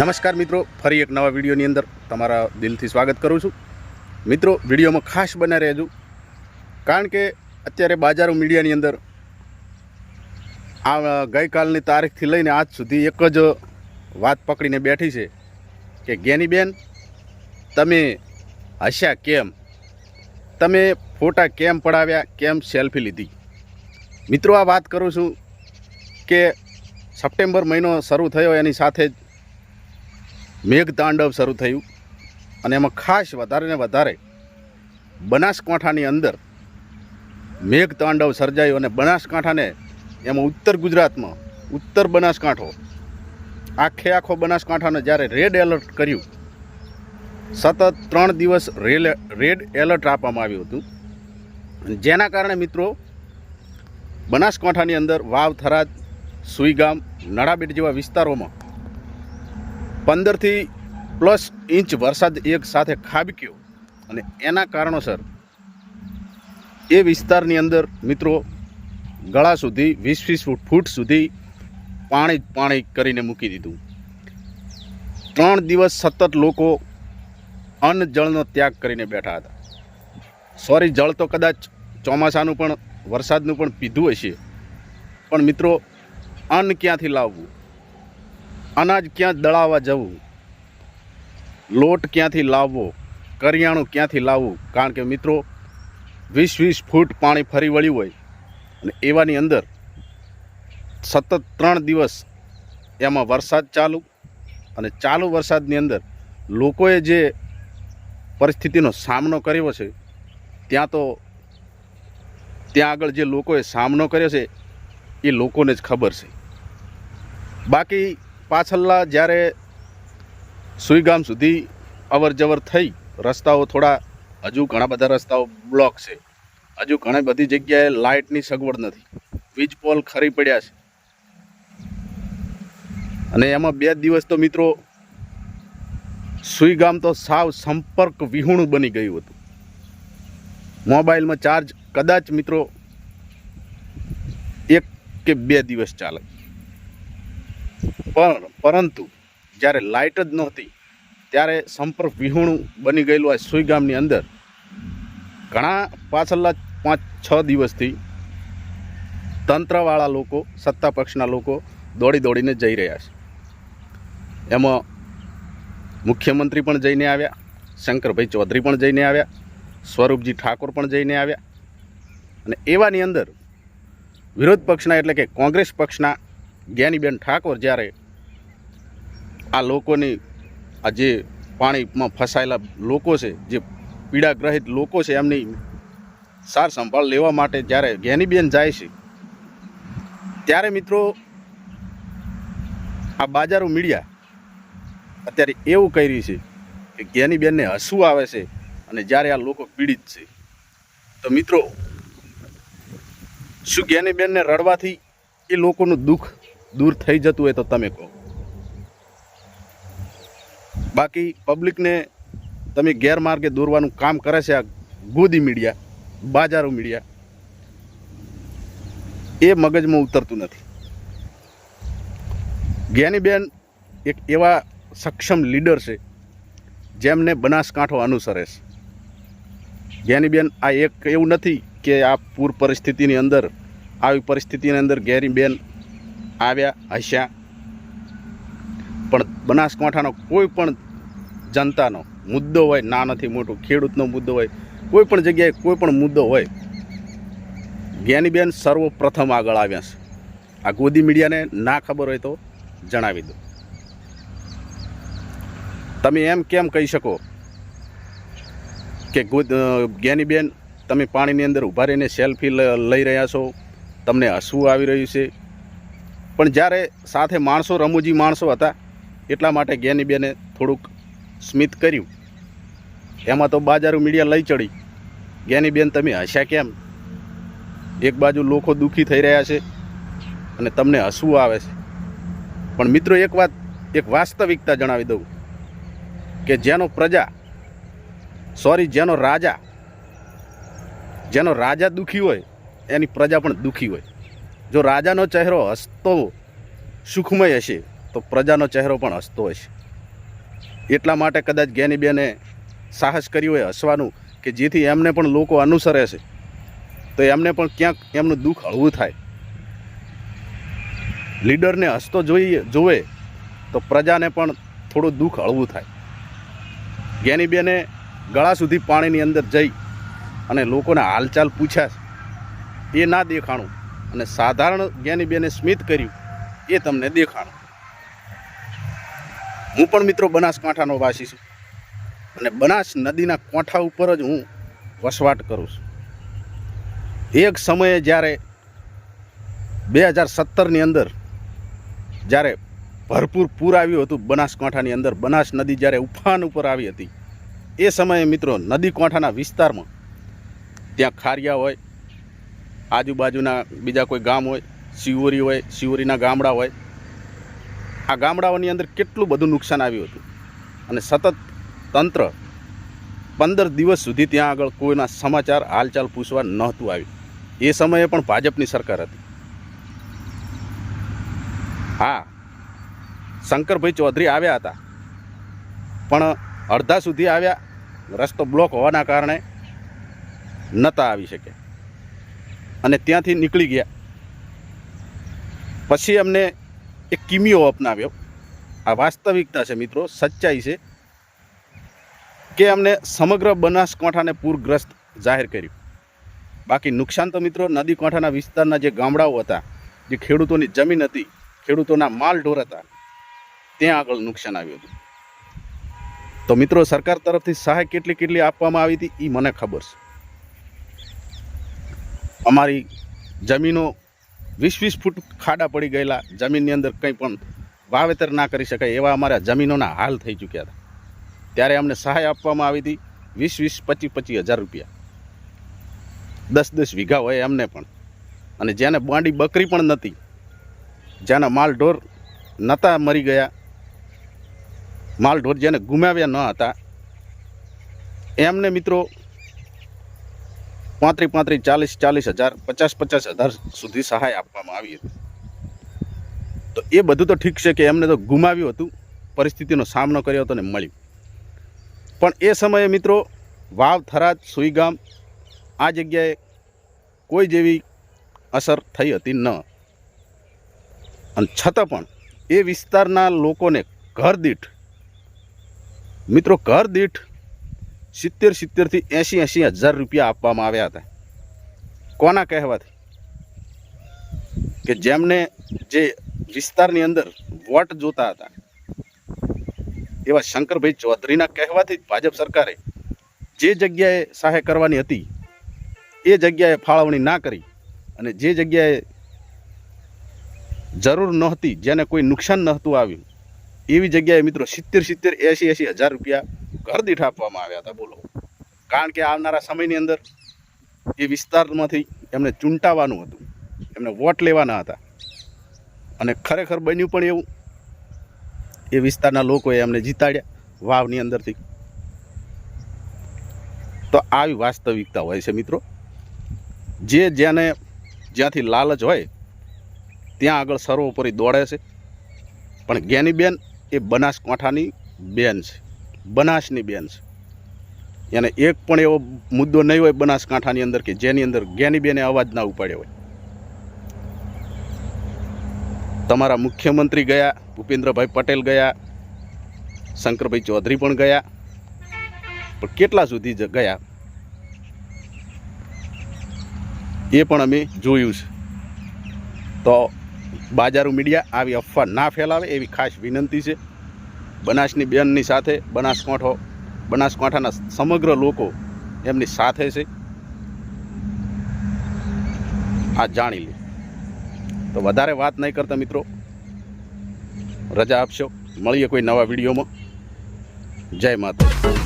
નમસ્કાર મિત્રો, ફરી એક નવા વિડીયોની અંદર તમારા દિલથી સ્વાગત કરું છું. મિત્રો, વિડીયોમાં ખાસ બના રહેજો, કારણ કે અત્યારે બાજારો મીડિયાની અંદર આ ગઈકાલની તારીખથી લઈને આજ સુધી એક જ વાત પકડીને બેઠી છે કે જ્ઞાનીબેન તમે હસ્યા કેમ? તમે ફોટા કેમ પડાવ્યા? કેમ સેલ્ફી લીધી? મિત્રો, આ વાત કરું છું કે સપ્ટેમ્બર મહિનો શરૂ થયો એની સાથે જ મેઘ તાંડવ શરૂ થયું અને એમાં ખાસ વધારે ને વધારે બનાસકાંઠાની અંદર મેઘ તાંડવ સર્જાયું અને બનાસકાંઠાને એમાં ઉત્તર ગુજરાતમાં ઉત્તર બનાસકાંઠો, આખે આખો બનાસકાંઠાને જ્યારે રેડ એલર્ટ કર્યું, સતત ત્રણ દિવસ રેલ, રેડ એલર્ટ આપવામાં આવ્યું હતું. જેના કારણે મિત્રો, બનાસકાંઠાની અંદર વાવ થરાદ, સુઈગામ નડાબેટ જેવા વિસ્તારોમાં પંદરથી પ્લસ ઇંચ વરસાદ એક સાથે ખાબક્યો. અને એના કારણોસર એ વિસ્તારની અંદર મિત્રો ગળા સુધી વીસ વીસ ફૂટ સુધી પાણી પાણી કરીને મૂકી દીધું. ત્રણ દિવસ સતત લોકો અન્ન જળનો ત્યાગ કરીને બેઠા હતા. સોરી જળ તો કદાચ ચોમાસાનું પણ વરસાદનું પણ પીધું હશે. પણ મિત્રો, અન્ન ક્યાંથી લાવવું? અનાજ ક્યાં દળાવવા જવું? લોટ ક્યાંથી લાવવો? કરિયાણું ક્યાંથી લાવવું? કારણ કે મિત્રો, વીસ વીસ ફૂટ પાણી ફરી વળ્યું હોય અને એવાની અંદર સતત ત્રણ દિવસ એમાં વરસાદ ચાલુ અને ચાલુ વરસાદની અંદર લોકોએ જે પરિસ્થિતિનો સામનો કર્યો છે, ત્યાં તો ત્યાં આગળ જે લોકોએ સામનો કર્યો છે, એ લોકોને જ ખબર છે. બાકી પાછળના જ્યારે સુઈગામ સુધી અવર જવર થઈ, રસ્તાઓ થોડા, હજુ ઘણા બધા રસ્તાઓ બ્લોક છે. હજુ ઘણી બધી જગ્યાએ લાઇટની સગવડ નથી. વીજ પોલ ખરી પડ્યા છે. અને એમાં બે દિવસ તો મિત્રો, સુઈગામ તો સાવ સંપર્ક વિહુણું બની ગયું હતું. મોબાઈલમાં ચાર્જ કદાચ મિત્રો એક કે બે દિવસ ચાલે. પણ પરંતુ જ્યારે લાઇટ જ નહોતી, ત્યારે સંપર્ક વિહોણું બની ગયેલું આ સુઈગામની અંદર. ઘણા પાછળના પાંચ, છ દિવસથી તંત્રવાળા લોકો, સત્તા પક્ષના લોકો દોડી દોડીને જઈ રહ્યા છે. એમાં મુખ્યમંત્રી પણ જઈને આવ્યા, શંકરભાઈ ચૌધરી પણ જઈને આવ્યા, સ્વરૂપજી ઠાકોર પણ જઈને આવ્યા. અને એવાની અંદર વિરોધ પક્ષના એટલે કે કોંગ્રેસ પક્ષના જ્ઞાનીબેન ઠાકોર જ્યારે આ લોકોની આ જે પાણીમાં ફસાયેલા લોકો છે, જે પીડાગ્રહિત લોકો છે, એમની સાર સંભાળ લેવા માટે જ્યારે જ્ઞાનીબેન જાય છે, ત્યારે મિત્રો આ બાજારો મીડિયા અત્યારે એવું કરી છે કે જ્ઞાનીબેનને હસવું આવે છે અને જ્યારે આ લોકો પીડિત છે. તો મિત્રો, શું જ્ઞાનીબેનને રડવાથી એ લોકોનું દુઃખ દૂર થઈ જતું હોય તો તમે કહો. બાકી પબ્લિકને તમે ગેરમાર્ગે દોરવાનું કામ કરે છે આ ગોદી મીડિયા, બાજારો મીડિયા. એ મગજમાં ઉતરતું નથી. જ્ઞાનીબેન એક એવા સક્ષમ લીડર છે, જેમને બનાસકાંઠો અનુસરે છે. જ્ઞાનીબેન આ એક એવું નથી કે આ પૂર પરિસ્થિતિની અંદર, આવી પરિસ્થિતિની અંદર જ્ઞાનીબેન આવ્યા, હસ્યા. પણ બનાસકાંઠાનો કોઈ પણ જનતાનો મુદ્દો હોય, ના નથી મોટું, ખેડૂતનો મુદ્દો હોય, કોઈ પણ જગ્યાએ કોઈ પણ મુદ્દો હોય, જ્ઞાનીબેન સર્વપ્રથમ આગળ આવ્યા છે. આ ગોદી મીડિયાને ના ખબર હોય તો જણાવી દો. તમે એમ કેમ કહી શકો કે જ્ઞાનીબેન, તમે પાણીની અંદર ઊભા રહીને સેલ્ફી લઈ રહ્યા છો, તમને હસવું આવી રહ્યું છે પણ જ્યારે સાથે માણસો, રમૂજી માણસો હતા, એટલા માટે જ્ઞાનીબેને થોડુંક સ્મિત કર્યું. એમાં તો બાજારું મીડિયા લઈ ચડી. જ્ઞાનીબેન તમે હસ્યા કેમ? એક બાજુ લોકો દુઃખી થઈ રહ્યા છે અને તમને હસવું આવે છે. પણ મિત્રો, એક વાત, એક વાસ્તવિકતા જણાવી દઉં કે જેનો પ્રજા, સોરી, જેનો રાજા જેનો રાજા દુઃખી હોય, એની પ્રજા પણ દુઃખી હોય. જો રાજાનો ચહેરો હસતો સુખમય હશે, તો પ્રજાનો ચહેરો પણ હસતો હશે. એટલા માટે કદાચ જ્ઞાનીબેને સાહસ કર્યું હોય હસવાનું, કે જેથી એમને પણ લોકો અનુસરે છે. તો એમને પણ ક્યાંક એમનું દુઃખ હળવું થાય. લીડરને હસતો જોઈએ, જોવે, તો પ્રજાને પણ થોડું દુઃખ હળવું થાય. જ્ઞાનીબેને ગળા સુધી પાણીની અંદર જઈ અને લોકોને હાલચાલ પૂછ્યા એ ના દેખાણું. અને સાધારણ જ્ઞાનીબેને સ્મિત કર્યું એ તમને દેખાણું હું પણ મિત્રો બનાસકાંઠાનો વાસી છું અને બનાસ નદીના કોઠા ઉપર જ હું વસવાટ કરું છું. એક સમયે જ્યારે બે હજાર સત્તરની અંદર જ્યારે ભરપૂર પૂર આવ્યું હતું બનાસકાંઠાની અંદર, બનાસ નદી જ્યારે ઉફાન ઉપર આવી હતી, એ સમયે મિત્રો નદી કોઠાના વિસ્તારમાં ત્યાં ખારિયા હોય આજુબાજુના બીજા કોઈ ગામ હોય, શિવોરી હોય, શિવોરીના ગામડા હોય, આ ગામડાઓની અંદર કેટલું બધું નુકસાન આવ્યું હતું? અને સતત તંત્ર પંદર દિવસ સુધી ત્યાં આગળ કોઈના સમાચાર, હાલચાલ પૂછવા નહોતું આવ્યું. એ સમયે પણ ભાજપની સરકાર હતી. હા, શંકરભાઈ ચૌધરી આવ્યા હતા. પણ અડધા સુધી આવ્યા, રસ્તો બ્લોક હોવાના કારણે નહોતા આવી શકે અને ત્યાંથી નીકળી ગયા. પછી અમને એક કિમિયો અપનાવ્યો. આ વાસ્તવિકતા છે મિત્રો, સચ્ચાઈ છે કે અમને સમગ્ર બનાસકાંઠાને પૂરગ્રસ્ત જાહેર કર્યું. બાકી નુકસાન તો મિત્રો, નદી કાંઠાના વિસ્તારના જે ગામડાઓ હતા, જે ખેડૂતોની જમીન હતી, ખેડૂતોના માલ ઢોર હતા, ત્યાં આગળ નુકસાન આવ્યું હતું. તો મિત્રો, સરકાર તરફથી સહાય કેટલી કેટલી આપવામાં આવી હતી એ મને ખબર છે. અમારી જમીનો વીસ વીસ ફૂટ ખાડા પડી ગયેલા જમીનની અંદર કંઈ પણ વાવેતર ના કરી શકાય એવા અમારા જમીનોના હાલ થઈ ચૂક્યા હતા. ત્યારે અમને સહાય આપવામાં આવી હતી વીસ વીસ પચીસ પચીસ હજાર રૂપિયા. દસ દસ વીઘા હોય એમને પણ. અને જેને બાંડી બકરી પણ નહોતી, જેના માલ ઢોર નહોતા મરી ગયા, માલઢોર જેને ગુમાવ્યા ન હતા, એમને મિત્રો પાંત્રીસ પાંત્રીસ ચાલીસ ચાલીસ હજાર, પચાસ પચાસ હજાર સુધી સહાય આપવામાં આવી હતી. તો એ બધું તો ઠીક છે કે એમને તો ગુમાવ્યું હતું, પરિસ્થિતિનો સામનો કર્યો હતો ને મળ્યું. પણ એ સમયે મિત્રો, વાવ, થરાદ, સુઈગામ આ જગ્યાએ કોઈ જેવી અસર થઈ હતી ન. અને છતાં પણ એ વિસ્તારના લોકોને ઘર દીઠ, મિત્રો ઘર દીઠ સિત્તેર સિત્તેરથી એંશી એંશી હજાર રૂપિયા આપવામાં આવ્યા હતા. કોના કહેવાથી? કે જેમને જે વિસ્તારની અંદર વોટ જોતા હતા, એવા શંકરભાઈ ચૌધરીના કહેવાથી ભાજપ સરકારે જે જગ્યાએ સહાય કરવાની હતી, એ જગ્યાએ ફાળવણી ના કરી અને જે જગ્યાએ જરૂર નહોતી, જેને કોઈ નુકસાન નહોતું આવ્યું, એવી જગ્યાએ મિત્રો સિત્તેર સિત્તેર એંશી એંશી હજાર રૂપિયા ઘર દીઠ આપવામાં આવ્યા હતા, બોલો. કારણ કે આવનારા સમયની અંદર એ વિસ્તારમાંથી એમને ચૂંટાવાનું હતું. એમને વોટ લેવાના હતા. અને ખરેખર બન્યું પણ એવું. એ વિસ્તારના લોકોએ એમને જીતાડ્યા વાવની અંદરથી. તો આવી વાસ્તવિકતા હોય છે મિત્રો. જે જેને જ્યાંથી લાલચ હોય, ત્યાં આગળ સર્વોપરી દોડે છે. પણ જ્ઞાનીબેન એ બનાસકાંઠાની બેન છે. બનાસની બેન છે. એને એક પણ એવો મુદ્દો નહીં હોય બનાસકાંઠાની અંદર કે જેની અંદર જ્ઞાનીબેને અવાજ ના ઉપાડ્યો હોય. તમારા મુખ્યમંત્રી ગયા, ભૂપેન્દ્રભાઈ પટેલ ગયા, શંકરભાઈ ચૌધરી પણ ગયા, પણ કેટલા સુધી ગયા? એ પણ અમે જોયું છે. તો બાજારું મીડિયા આવી અફવા ના ફેલાવે એવી ખાસ વિનંતી છે. બનાસની બેનની સાથે બનાસકાંઠો બનાસકાંઠાના સમગ્ર લોકો એમની સાથે છે. આ જાણી લે. તો વધારે વાત નહીં કરતા મિત્રો. રજા આપશો. મળીએ કોઈ નવા વિડીયોમાં. જય માતા